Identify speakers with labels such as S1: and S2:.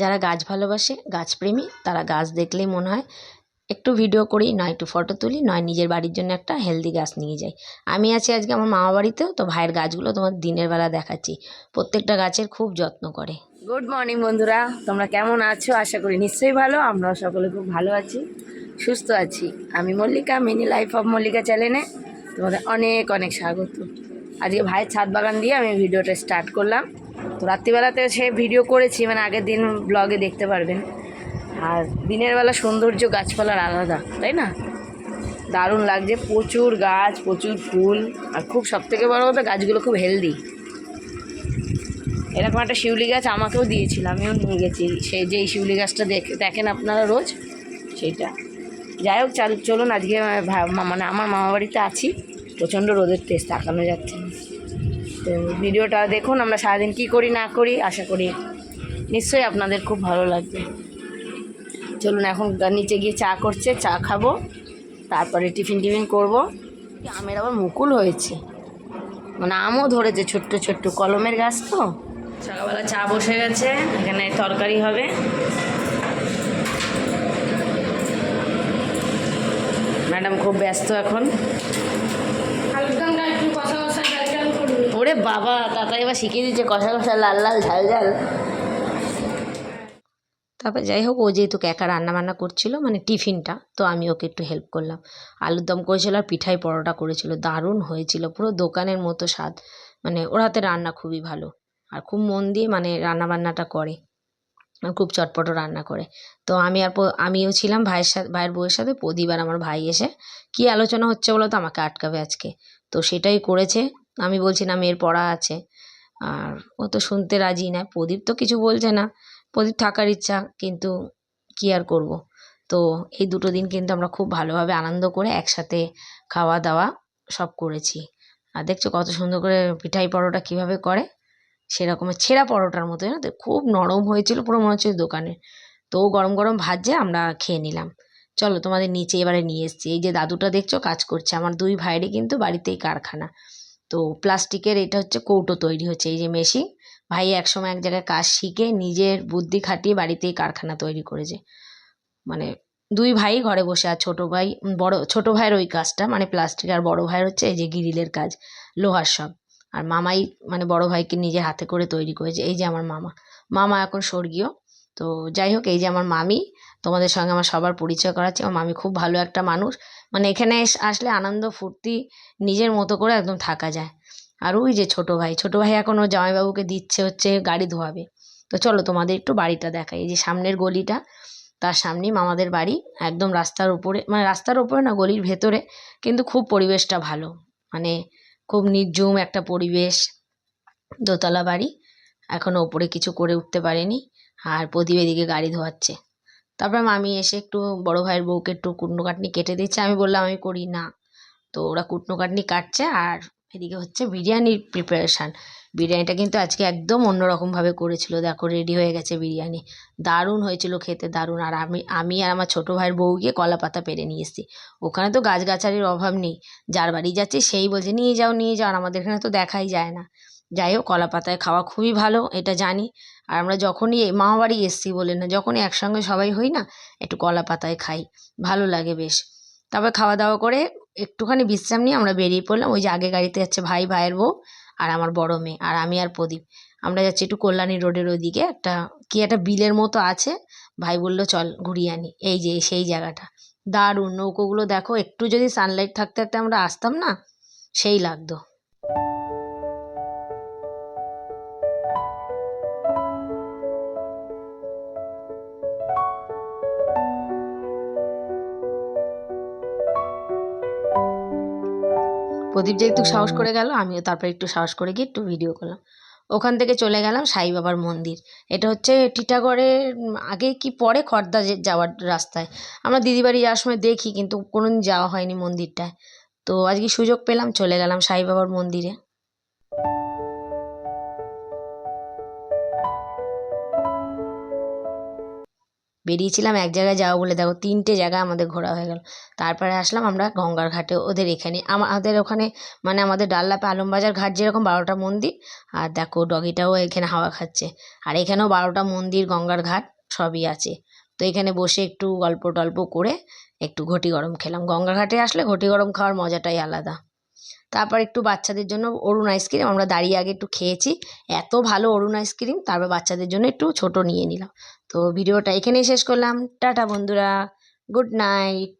S1: যারা গাছ ভালোবাসে গাছপ্রেমী তারা গাছ দেখলেই মনে হয় একটু ভিডিও করি, নয় একটু ফটো তুলি, নয় নিজের বাড়ির জন্য একটা হেলদি গাছ নিয়ে যাই। আমি আছি আজকে আমার মামা বাড়িতেও, তো ভাইয়ের গাছগুলো তোমার দিনের বেলা দেখাচ্ছি। প্রত্যেকটা গাছের খুব যত্ন করে।
S2: গুড মর্নিং বন্ধুরা, তোমরা কেমন আছো? আশা করি নিশ্চয়ই ভালো, আমরাও সকলে খুব ভালো আছি, সুস্থ আছি। আমি Mallika mini life of Mallika চ্যানেলে তোমাদের অনেক অনেক স্বাগত। আজকে ভাইয়ের ছাদ বাগান দিয়ে আমি ভিডিওটা স্টার্ট করলাম। তো রাত্রিবেলাতে সে ভিডিও করেছি মানে আগের দিন ব্লগে দেখতে পারবেন। আর দিনের বেলা সৌন্দর্য গাছপালার আলাদা, তাই না? দারুণ লাগছে, প্রচুর গাছ, প্রচুর ফুল, আর খুব সবথেকে বড় কথা, গাছগুলো খুব হেলদি এরকম একটা শিউলি গাছ আমাকেও দিয়েছিল, আমিও নিয়ে গেছি। সেই যেই শিউলি গাছটা দেখে, দেখেন আপনারা রোজ সেইটা যাই হোক, চাল, চলুন আজকে মানে আমার মামা বাড়িতে আছি, প্রচণ্ড রোদের তেজ, তাকানো যাচ্ছে না। তো ভিডিওটা দেখুন, আমরা সারাদিন কী করি, না করি, আশা করি নিশ্চয়ই আপনাদের খুব ভালো লাগবে। চলুন এখন নিচে গিয়ে চা করছে, চা খাব, তারপরে টিফিন টিফিন করব। আমের আবার মুকুল হয়েছে। মানে আমও ধরেছে ছোট্ট ছোট্ট কলমের গাছ তো। সকালবেলা চা বসে গেছে, এখানে তরকারি হবে। ম্যাডাম খুব ব্যস্ত এখন ওরে বাবা তাতা এবার শিখিয়ে দিচ্ছে কষা কষা, লাল লাল, ঝাল ঝাল।
S1: তারপর যাই হোক, ও যেহেতু একা রান্না বান্না করছিল মানে টিফিনটা, তো আমি ওকে একটু হেল্প করলাম। আলুর দম করেছিল আর পিঠাই পরোটা করেছিল, দারুণ হয়েছিল, পুরো দোকানের মতো স্বাদ। মানে ওর হাতে রান্না খুবই ভালো, আর খুব মন দিয়ে মানে রান্না বান্নাটা করে খুব চটপটো রান্না করে। তো আমি আর আমিও ছিলাম ভাইয়ের সাথে, ভাইয়ের বউয়ের সাথে, প্রদীপ আর আমার ভাই এসে, কি আলোচনা হচ্ছে বলো তো আমাকে আটকাবে আজকে। তো সেটাই করেছে আমি বলছি, না, মেয়ের পড়া আছে। আর ও তো শুনতে রাজি না। প্রদীপ তো কিছু বলছে না। প্রদীপ থাকার ইচ্ছা, কিন্তু কি আর করব? তো এই দুটো দিন কিন্তু আমরা খুব ভালোভাবে আনন্দ করে একসাথে খাওয়া দাওয়া সব করেছি। আর দেখছ কত সুন্দর করে পিঠাই পরোটা কীভাবে করে? সেরকমের ছেঁড়া পরোটার মতো, জানো তো? খুব নরম হয়েছিল, পুরো মনে হচ্ছে দোকানে তো গরম গরম ভাজছে আমরা খেয়ে নিলাম। চলো তোমাদের নিচে এবারে নিয়ে এসেছি। এই যে দাদুটা দেখছ কাজ করছে। আমার দুই ভাইয়েরই কিন্তু বাড়িতেই কারখানা। তো প্লাস্টিকের এটা হচ্ছে কৌটো তৈরি হচ্ছে, এই যে মেশিন। ভাই একসময় এক জায়গায় কাজ শিখে নিজের বুদ্ধি খাটিয়ে বাড়িতেই কারখানা তৈরি করেছে। মানে দুই ভাই ঘরে বসে, আর ছোটো ভাই বড়, ছোটো ভাইয়ের ওই কাজটা মানে প্লাস্টিক আর বড় ভাইয়ের হচ্ছে এই যে গ্রিলের কাজ, লোহার সব। আর মামাই মানে বড় ভাইকে নিজে হাতে করে তৈরি করেছে, এই যে আমার মামা। মামা এখন স্বর্গীয়। তো যাই হোক, এই যে আমার মামি তোমাদের সঙ্গে আমার সবার পরিচয় করাচ্ছে। আমার মামি খুব ভালো একটা মানুষ। মানে এখানে আসলে আনন্দ, ফুর্তি নিজের মতো করে একদম থাকা যায়। আর ওই যে ছোট ভাই ছোট ভাই এখন ওর জামাইবাবুকে দিচ্ছে হচ্ছে গাড়ি ধোয়াবে। তো চলো তোমাদের একটু বাড়িটা দেখাই। এই যে সামনের গলিটা, তার সামনেই মামাদের বাড়ি। একদম রাস্তার উপরে মানে রাস্তার উপরে না, গলির ভেতরে। কিন্তু খুব পরিবেশটা ভালো। মানে খুব নির্ঝুম একটা পরিবেশ। দোতলা বাড়ি। এখনও ওপরে কিছু করে উঠতে পারেনি। আর প্রদীপ এদিকে গাড়ি ধোয়াচ্ছে। তারপর মামি এসে একটু বড় ভাইয়ের বউকে একটু কুটনো কাটনি কেটে দিচ্ছে। আমি বললাম, আমি করি না। তো ওরা কুটনো কাটনি কাটছে আর এদিকে হচ্ছে বিরিয়ানির প্রিপারেশান বিরিয়ানিটা কিন্তু আজকে একদম অন্যরকমভাবে করেছিল। দেখো রেডি হয়ে গেছে বিরিয়ানি। দারুণ হয়েছিল খেতে, দারুণ। আর আমি আমি আর আমার ছোটো ভাইয়ের বউ গিয়ে কলা পাতা পেরে নিয়ে এসেছি। ওখানে তো গাছগাছালির অভাব নেই। যার বাড়ি যাচ্ছি, সেই বলছে, নিয়ে যাও নিয়ে যাও। আর আমাদের এখানে তো দেখাই যায় না। যাই হোক কলা পাতায় খাওয়া খুবই ভালো, এটা জানি। আর আমরা যখনই এই মামা বাড়ি এসছি বলে না, যখনই একসঙ্গে সবাই হই না, একটু কলা পাতায় খাই, ভালো লাগে বেশ। তারপর খাওয়া দাওয়া করে একটুখানি বিশ্রাম নিয়ে আমরা বেরিয়ে পড়লাম, ওই যে আগে গাড়িতে যাচ্ছে ভাই ভাইয়ের বউ আর আমার বড় মেয়ে আর আমি আর প্রদীপ। আমরা যাচ্ছি একটু কল্যাণী রোডের ওইদিকে, একটা কি একটা বিলের মতো আছে, ভাই বলল, চল ঘুরিয়ে আনি। এই যে, সেই জায়গাটা। দারুণ, নৌকোগুলো দেখো, একটু যদি সানলাইট থাকতে থাকতে আমরা আসতাম না, সেই লাগতো। প্রদীপ যেহেতু সাহস করে গেল, আমিও তারপর একটু সাহস করে গিয়ে একটু ভিডিও করলাম। ওখান থেকে চলে গেলাম সাই বাবার মন্দির। এটা হচ্ছে টিটাগড়ের আগে কি পরে খর্দা যাওয়ার রাস্তায়। আমরা দিদি বাড়ি যাওয়ার সময় দেখি, কিন্তু কোনোদিন যাওয়া হয়নি মন্দিরটায়। তো আজকে সুযোগ পেলাম, চলে গেলাম সাই বাবার মন্দিরে। বেরিয়েছিলাম এক জায়গায় যাব বলে। দেখো, তিনটে জায়গা আমাদের ঘোরা হয়ে গেল। তারপরে আসলাম আমরা গঙ্গার ঘাটে, ওদের এখানে। আমাদের ওখানে মানে আমাদের ডাল্লাপে আলমবাজার ঘাট যেরকম বারোটা মন্দির, আর দেখো, ডগিটাও এখানে হাওয়া খাচ্ছে। আর এখানেও বারোটা মন্দির, গঙ্গার ঘাট সবই আছে। তো এখানে বসে একটু গল্প টল্প করে একটু ঘটি গরম খেলাম। গঙ্গাঘাটে আসলে ঘটি গরম খাওয়ার মজাটাই আলাদা। তারপর একটু বাচ্চাদের জন্য অরুণ আইসক্রিম আমরা দাঁড়িয়ে আগে একটু খেয়েছি। এত ভালো অরুণ আইসক্রিম, তারপর বাচ্চাদের জন্য একটু ছোট নিয়ে নিলাম। তো ভিডিওটা এখানেই শেষ করলাম। টাটা বন্ধুরা, গুড নাইট।